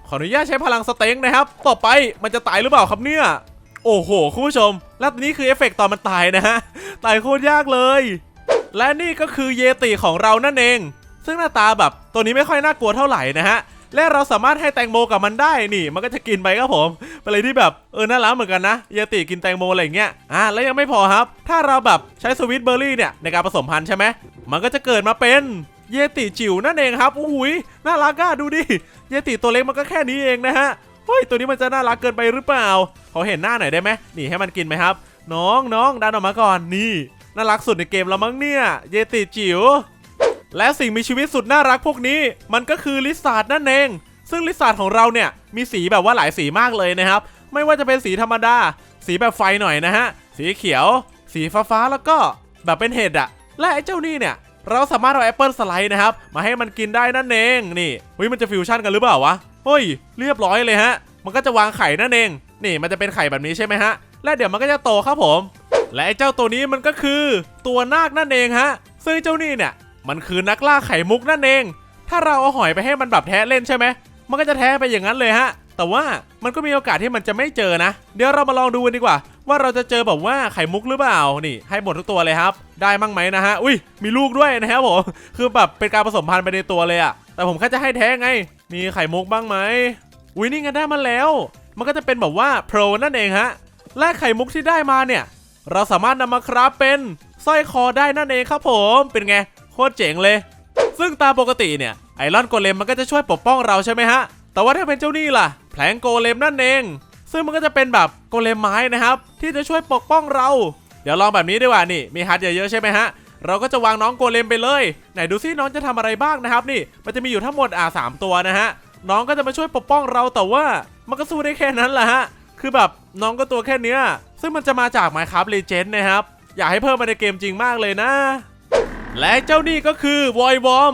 ขออนุญาตใช้พลังสเต็งนะครับ ต่อไปมันจะตายหรือเปล่าครับเนี่ยโอ้โหคุณผู้ชม และนี่คือเอฟเฟกต์ตอนมันตายนะฮะตายโคตรยากเลย และนี่ก็คือเยติของเรานั่นเอง ซึ่งหน้าตาแบบตัวนี้ไม่ค่อยน่ากลัวเท่าไหร่นะฮะและเราสามารถให้แตงโมกับมันได้นี่ มันก็จะกินไปครับผมเป็นอะไรที่แบบเออน่ารักเหมือนกันนะเยติกินแตงโมอะไรเงี้ยอ่าแล้วยังไม่พอครับ ถ้าเราแบบใช้สวิตเบอร์รี่เนี่ยในการผสมพันธุ์ใช่ไหมมันก็จะเกิดมาเป็น เยติจิ๋วนั่นเองครับอุ้ยน่ารักอะดูดิ เยติตัวเล็กมันก็แค่นี้เองนะฮะ เฮ้ย ตัวนี้มันจะน่ารักเกินไปหรือเปล่า ขอเห็นหน้าหน่อยได้ไหมนี่ให้มันกินไหมครับ น้องน้องดันออกมาก่อนนี่ น่ารักสุดในเกมแล้วมั้งเนี่ย เยติจิ๋ว และสิ่งมีชีวิตสุดน่ารักพวกนี้ มันก็คือลิซาร์ดนั่นเอง ซึ่งลิซาร์ดของเราเนี่ย มีสีแบบว่าหลายสีมากเลยนะครับ ไม่ว่าจะเป็นสีธรรมดา สีแบบไฟหน่อยนะฮะ สีเขียว สีฟ้าฟ้าๆแล้วก็แบบเป็นเห็ดอะและไอ้เจ้านี่เนี่ย เราสามารถเอาแอปเปิลสไลด์นะครับ มาให้มันกินได้นั่นเองนี่เฮ้ยมันจะฟิวชั่นกันหรือเปล่าวะเฮ้ยเรียบร้อยเลยฮะ มันก็จะวางไข่นั่นเอง นี่มันจะเป็นไข่แบบนี้ใช่ไหมฮะ และเดี๋ยวมันก็จะโตครับผม และไอ้เจ้าตัวนี้มันก็คือตัวนาคนั่นเองฮะ ซึ่งเจ้านี่เนี่ย มันคือนักล่าไข่มุกนั่นเอง ถ้าเราเอาหอยไปให้มันแบบแทะเล่นใช่ไหม มันก็จะแท้ไปอย่างนั้นเลยฮะ แต่ว่ามันก็มีโอกาสที่มันจะไม่เจอนะ เดี๋ยวเรามาลองดูกันดีกว่า ว่าเราจะเจอแบบว่าไข่มุกหรือเปล่านี่ ให้หมดทุกตัวเลยครับ ได้มั้งไหมนะฮะอุ้ยมีลูกด้วยนะครับผมคือแบบเป็นการผสมพันธุ์ไปในตัวเลยอะแต่ผมแค่จะให้แท้ไง มีไข่มุกบ้างไหมอุ้ยนี่ไงได้มาแล้ว มันก็จะเป็นแบบว่าโปรนั่นเองฮะและไข่มุกที่ได้มาเนี่ย เราสามารถนำมาคราฟเป็นสร้อยคอได้นั่นเองครับผมเป็นไงโคตรเจ๋งเลย ซึ่งตามปกติเนี่ยไอรอนโกเลมมันก็จะช่วยปกป้องเราใช่ไหมฮะแต่ว่าถ้าเป็นเจ้านี่ล่ะแผลงโกเลมนั่นเอง ซึ่งมันก็จะเป็นแบบโกเลมไม้นะครับ ที่จะช่วยปกป้องเรา เดี๋ยวลองแบบนี้ดีกว่านี่ มีฮัทเยอะๆใช่ไหมฮะ เราก็จะวางน้องโกเลมไปเลย ไหนดูซิน้องจะทำอะไรบ้างนะครับนี่ มันจะมีอยู่ทั้งหมดอ่าสามตัวนะฮะ น้องก็จะมาช่วยปกป้องเราแต่ว่ามันก็สู้ได้แค่นั้นแหละฮะ คือแบบน้องก็ตัวแค่เนี้ย ซึ่งมันจะมาจาก Minecraft Legend นะครับ อยากให้เพิ่มมาในเกมจริงมากเลยนะ และเจ้านี่ก็คือวอยวอม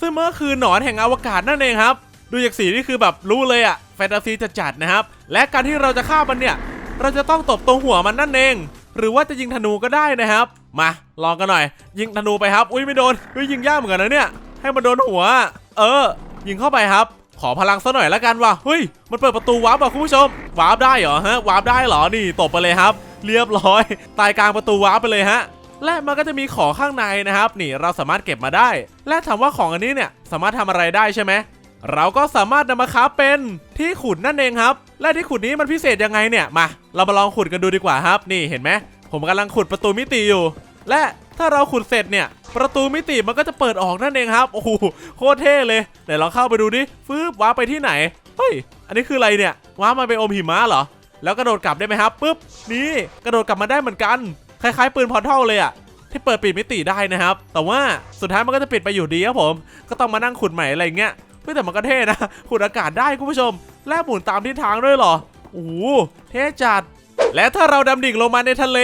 ซึ่งเมันก็คือหนอนแห่งอวกาศนั่นเองครับ ดูจากสีนี่คือแบบรู้เลยอะ แฟนตาซีจะจัดนะครับ และการที่เราจะฆ่ามันเนี่ย เราจะต้องตบตรงหัวมันนั่นเอง หรือว่าจะยิงธนูก็ได้นะครับ มาลองกันหน่อย ยิงธนูไปครับ อุ้ยไม่โดนเฮ้ยยิงยากเหมือนกันนะเนี่ย ให้มันโดนหัว เออ ยิงเข้าไปครับ ขอพลังซะหน่อยละกันว่ะเฮ้ยมันเปิดประตูวาร์ปอะคุณผู้ชมวาร์ปได้เหรอฮะวาร์ปได้เหรอนี่ตบไปเลยครับ เรียบร้อย ตายกลางประตูวาร์ปไปเลยฮะและมันก็จะมีของข้างในนะครับ นี่เราสามารถเก็บมาได้ และถามว่าของอันนี้เนี่ยสามารถทำอะไรได้ใช่ไหม เราก็สามารถนำมาค้าเป็นที่ขุดนั่นเองครับ และที่ขุดนี้มันพิเศษยังไงเนี่ยมา เรามาลองขุดกันดูดีกว่าครับ นี่เห็นไหมผมกำลังขุดประตูมิติอยู่ และถ้าเราขุดเสร็จเนี่ย ประตูมิติมันก็จะเปิดออกนั่นเองครับ โอ้โหโคตรเท่เลยเดี๋ยวเราเข้าไปดูดิฟืบว้าไปที่ไหนเฮ้ยอันนี้คืออะไรเนี่ยว้ามาเป็นอมหิมะเหรอแล้วกระโดดกลับได้ไหมครับปุ๊บนี่กระโดดกลับมาได้เหมือนกันคล้ายๆปืนพอร์ทัลเลยอะที่เปิดปิดมิติได้นะครับ แต่ว่าสุดท้ายมันก็จะปิดไปอยู่ดีครับผม ก็ต้องมานั่งขุดใหม่อะไรเงี้ย ฮ้ยแต่มันก็เท่นะขุดอากาศได้คุณผู้ชม และหมุนตามทิศทางด้วยเหรอโอ้โหเท่จัด และถ้าเราดำดิ่งลงมาในทะเล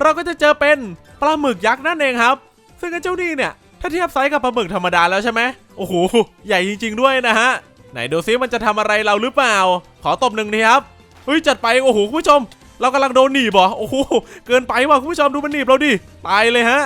เราก็จะเจอเป็นปลาหมึกยักษ์นั่นเองครับ ซึ่งไอ้เจ้านี่เนี่ย ถ้าเทียบไซส์กับปลาหมึกธรรมดาแล้วใช่ไหมโอ้โหใหญ่จริง ๆ ด้วยนะฮะไหนดูซิมันจะทำอะไรเราหรือเปล่า ขอตบหนึ่งทีครับเฮ้ยจัดไปโอ้โหคุณผู้ชม เรากำลังโดนหนีบเหรอโอ้โหเกินไปว่ะคุณผู้ชมดูมันหนีบเราดิตายเลยฮะ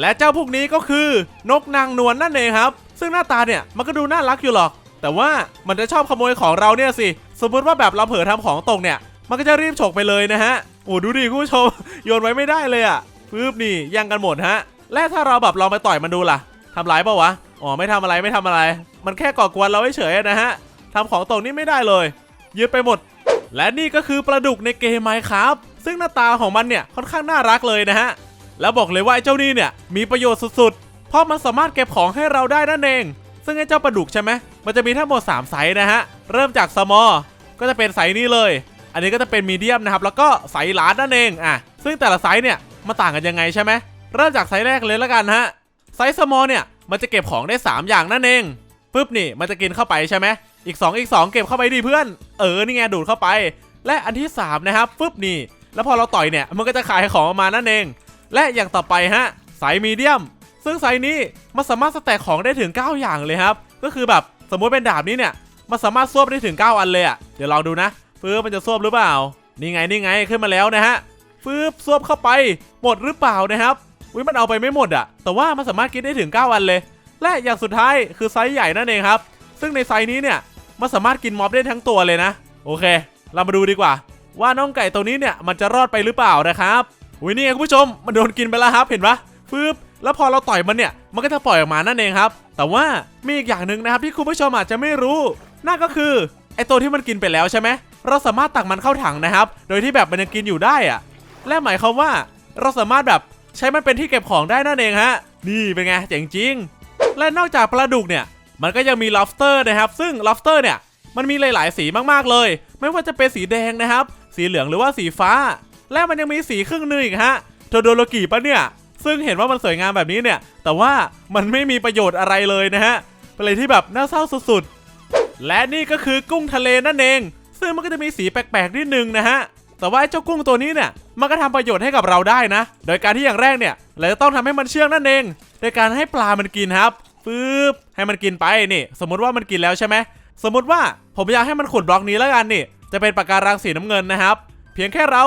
และเจ้าพวกนี้ก็คือนกนางนวลนั่นเองครับ ซึ่งหน้าตาเนี่ยมันก็ดูน่ารักอยู่หรอก แต่ว่ามันจะชอบขโมยของเราเนี่ยสิ สมมติว่าแบบเราเผลอทำของตกเนี่ย มันก็จะรีบฉกไปเลยนะฮะ โอ้ดูดิคุณผู้ชม โยนไว้ไม่ได้เลยอะปึ๊บนี่ย่งกันหมดฮะ และถ้าเราแบบลองไปต่อยมันดูล่ะทำร้ายเปล่าวะ อ๋อไม่ทำอะไรไม่ทำอะไร มันแค่ก่อกวนเราเฉยๆนะฮะทำของตกนี่ไม่ได้เลยยึดไปหมด และนี่ก็คือปลาดุกในเกมไมครับ ซึ่งหน้าตาของมันเนี่ยค่อนข้างน่ารักเลยนะฮะ แล้วบอกเลยว่าไอ้เจ้านี่เนี่ยมีประโยชน์สุดๆ เพราะมันสามารถเก็บของให้เราได้นั่นเอง ซึ่งไอ้เจ้าปลาดุกใช่ไหมมันจะมีทั้งหมด 3 ไซส์นะฮะ เริ่มจากสมอ ก็จะเป็นไซส์นี้เลย อันนี้ก็จะเป็นมีเดียมนะครับ แล้วก็ไซส์ลาร์จนั่นเอง อะ ซึ่งแต่ละไซส์เนี่ยมันต่างกันยังไงใช่ไหม เริ่มจากไซส์แรกเลยแล้วกันฮะ ไซส์สมอเนี่ยมันจะเก็บของได้ 3 อย่างนั่นเองปุ๊บนี่มันจะกินเข้าไปใช่ไหมอีก 2 อีก 2 เก็บเข้าไปดิเพื่อน เออ นี่ไงดูดเข้าไป และอันที่ 3 นะครับปุ๊บนี่ แล้วพอเราต่อยเนี่ย มันก็จะขายของออกมานั่นเอง และอย่างต่อไปฮะไซส์มีเดียม ซึ่งไซนี้มันสามารถสแต็กของได้ถึง 9 อย่างเลยครับ ก็คือแบบสมมุติเป็นดาบนี้เนี่ยมันสามารถซวบได้ถึง 9 อันเลยอะ่ะเดี๋ยวลองดูนะฟืบมันจะซวบหรือเปล่า นี่ไงนี่ไงขึ้นมาแล้วนะฮะฟืบซวบเข้าไป หมดหรือเปล่านะครับอุ้ยมันเอาไปไม่หมดอะ่ะ แต่ว่ามันสามารถกินได้ถึง 9 อันเลย และอย่างสุดท้ายคือไซส์ใหญ่นั่นเองครับ ซึ่งในไซส์นี้เนี่ยมันสามารถกินม็อบได้ทั้งตัวเลยนะ โอเค เรามาดูดีกว่า ว่าน้องไก่ตัวนี้เนี่ยมันจะรอดไปหรือเปล่านะครับอุ้ยนี่ไงคุณผู้ชมมันโดนกินไปแล้วครับเห็นปะฟืบ แล้วพอเราต่อยมันเนี่ย มันก็จะปล่อยออกมานั่นเองครับ แต่ว่ามีอีกอย่างหนึ่งนะครับที่คุณผู้ชมอาจจะไม่รู้ นั่นก็คือไอตัวที่มันกินไปแล้วใช่ไหมเราสามารถตักมันเข้าถังนะครับ โดยที่แบบมันยังกินอยู่ได้อะและหมายความว่าเราสามารถแบบใช้มันเป็นที่เก็บของได้นั่นเองฮะ นี่เป็นไงเจ๋งจริง และนอกจากปลาดุกเนี่ย มันก็ยังมี lobster นะครับ ซึ่ง lobster เนี่ย มันมีหลายๆ สีมากๆเลย ไม่ว่าจะเป็นสีแดงนะครับ สีเหลืองหรือว่าสีฟ้า และมันยังมีสีครึ่งหนึงอีกฮะ โทโดโลกิปะเนี่ย ซึ่งเห็นว่ามันสวยงามแบบนี้เนี่ย แต่ว่ามันไม่มีประโยชน์อะไรเลยนะฮะเป็นอะไรที่แบบน่าเศร้าสุดๆ และนี่ก็คือกุ้งทะเลนั่นเอง ซึ่งมันก็จะมีสีแปลกๆนิดนึงนะฮะ แต่ว่าเจ้ากุ้งตัวนี้เนี่ย มันก็ทำประโยชน์ให้กับเราได้นะ โดยการที่อย่างแรกเนี่ย เราจะต้องทำให้มันเชื่องนั่นเอง โดยการให้ปลามันกินครับ ปึ๊บ ให้มันกินไปนี่ สมมติว่ามันกินแล้วใช่ไหม สมมติว่าผมอยากให้มันขุดบล็อกนี้แล้วกันนี่ จะเป็นปากการังสีน้ำเงินนะครับ เพียงแค่เรา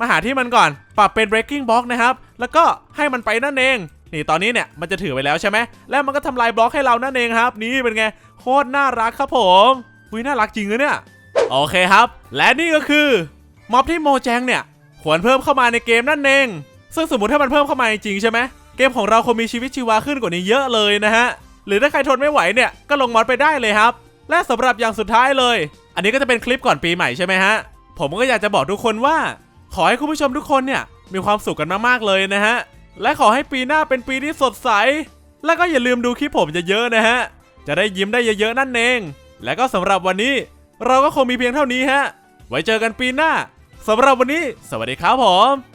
มาหาที่มันก่อน ปรับเป็น breaking block นะครับ แล้วก็ให้มันไปนั่นเอง นี่ตอนนี้เนี่ยมันจะถือไปแล้วใช่ไหม แล้วมันก็ทำลายบล็อกให้เรานั่นเองครับ นี่เป็นไง โคตรน่ารักครับผมอุ้ยน่ารักจริงเลยเนี่ย โอเคครับ และนี่ก็คือม็อบที่โมแจงเนี่ยควรเพิ่มเข้ามาในเกมนั่นเอง ซึ่งสมมติถ้ามันเพิ่มเข้ามาจริงใช่ไหมเกมของเราคงมีชีวิตชีวาขึ้นกว่านี้เยอะเลยนะฮะ หรือถ้าใครทนไม่ไหวเนี่ยก็ลงมอดไปได้เลยครับ และสำหรับอย่างสุดท้ายเลย อันนี้ก็จะเป็นคลิปก่อนปีใหม่ใช่ไหมฮะ ผมก็อยากจะบอกทุกคนว่า ขอให้คุณผู้ชมทุกคนเนี่ยมีความสุขกันมากๆเลยนะฮะ และขอให้ปีหน้าเป็นปีที่สดใส และก็อย่าลืมดูคลิปผมเยอะๆนะฮะ จะได้ยิ้มได้เยอะๆนั่นเอง และก็สำหรับวันนี้ เราก็คงมีเพียงเท่านี้ฮะ ไว้เจอกันปีหน้าสำหรับวันนี้ สวัสดีครับผม